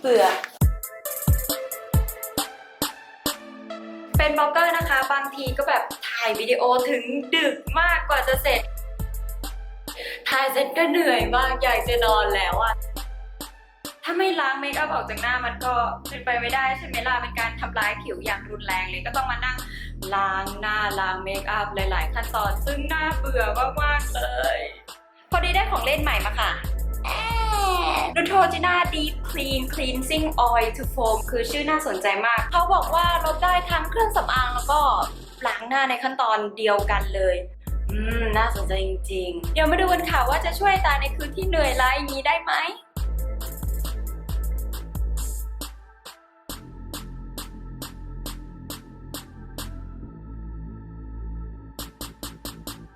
เบื่อเป็นบล็อกเกอร์นะคะ บางทีก็แบบถ่ายวิดีโอถึงดึกมากกว่าจะเสร็จ ถ่ายเสร็จก็เหนื่อยมากอยากจะนอนแล้วอะถ้าไม่ล้างเมคอัพออกจากหน้ามันก็เป็นไปไม่ได้ใช่ไหมล่ะเป็นการทำร้ายผิวอย่างรุนแรงเลยก็ต้องมานั่งล้างหน้าล้างเมคอัพหลาย ๆ ขั้นตอนซึ่งน่าเบื่อมากๆเลย พอดีได้ของเล่นใหม่มาค่ะ นูโทจิน่าดีคลีนคลีนซิ่งออยล์ทูโฟมคือชื่อน่าสนใจมาก เขาบอกว่าลดได้ทั้งเครื่องสำอางแล้วก็ล้างหน้าในขั้นตอนเดียวกันเลย อืม น่าสนใจจริง ๆ เดี๋ยวมาดูกันค่ะว่าจะช่วยตาในคืนที่เหนื่อยล้าอย่างนี้ได้ไหม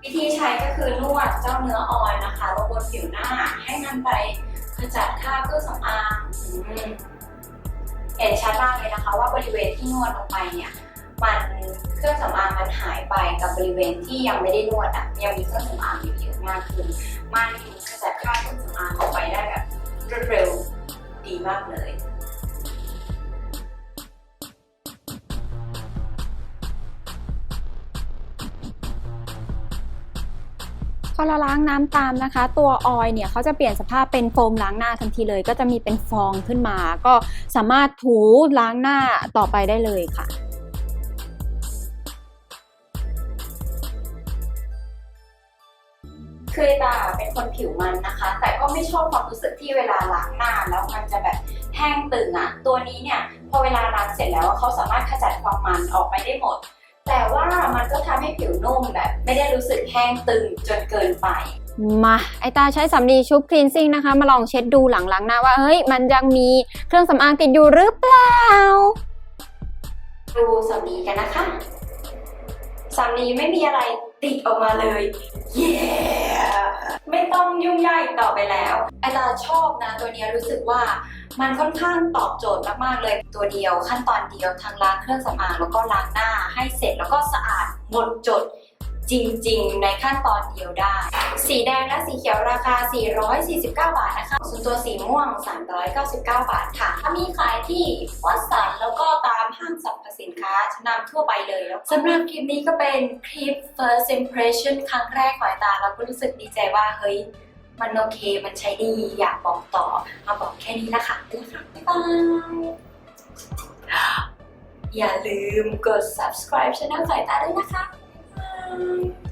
วิธีใช้ก็คือนวดเจ้าเนื้อออยนะคะลงบนผิวหน้าให้มันไป ขจัดคราบเครื่องสำอางเห็นชัดมากเลยนะคะ ว่าบริเวณที่นวดลงไปเนี่ยมันเครื่องสำอางมันหายไปกับบริเวณที่ยังไม่ได้นวดอะยังมีเครื่องสำอางอยู่เยอะมากขึ้นมันขจัดคราบเครื่อง อเราล้างน้ำตามนะคะ ตัวออยเนี่ยเขาจะเปลี่ยนสภาพเป็นโฟมล้างหน้าทันทีเลย ก็จะมีเป็นฟองขึ้นมา ก็สามารถถูล้างหน้าต่อไปได้เลยค่ะคือตาเป็นคนผิวมันนะคะ แต่ก็ไม่ชอบความรู้สึกที่เวลาล้างหน้าแล้วมันจะแบบแห้งตึงอะตัวนี้เนี่ยพอเวลาล้างเสร็จแล้วเขาสามารถขจัดความมันออกไปได้หมด แต่ว่ามันก็ ผิวนุ่มแบบไม่ได้รู้สึกแห้งตึงจนเกินไป มาไอตาใช้สำลีชุบคลีนซิ่งนะคะ มาลองเช็ดดูหลังล้างหน้าว่าเฮ้ยมันยังมีเครื่องสำอางติดอยู่หรือเปล่า ดูสำลีกันนะคะสำลีไม่มีอะไรติดออกมาเลย เย้ไม่ต้องยุ่งยากอีกต่อไปแล้วไอตาชอบนะตัวเนี้ยรู้สึกว่ามันค่อนข้างตอบโจทย์มากๆเลยตัวเดียวขั้นตอนเดียวทั้งล้างเครื่องสำอางแล้วก็ล้างหน้าให้เสร็จแล้วก็สะอาด หมดจดจริง ๆ ในขั้นตอนเดียวได้ สีแดงและสีเขียวราคา 449 บาทนะคะ ส่วนตัวสีม่วง 399 บาทค่ะ ถ้ามีขายที่วัดสันแล้วก็ตามห้างสรรพสินค้าชั้นนำทั่วไปเลยแล้วสำหรับคลิปนี้ก็เป็นคลิป first impression ครั้งแรกของตาเราก็รู้สึกดีใจว่า เฮ้ย มันโอเค มันใช้ดี อยากบอกต่อ มาบอกแค่นี้นะคะนะคะบ๊ายบาย อย่าลืมกด subscribe ช่องสายตาด้วยนะคะบ๊ายบาย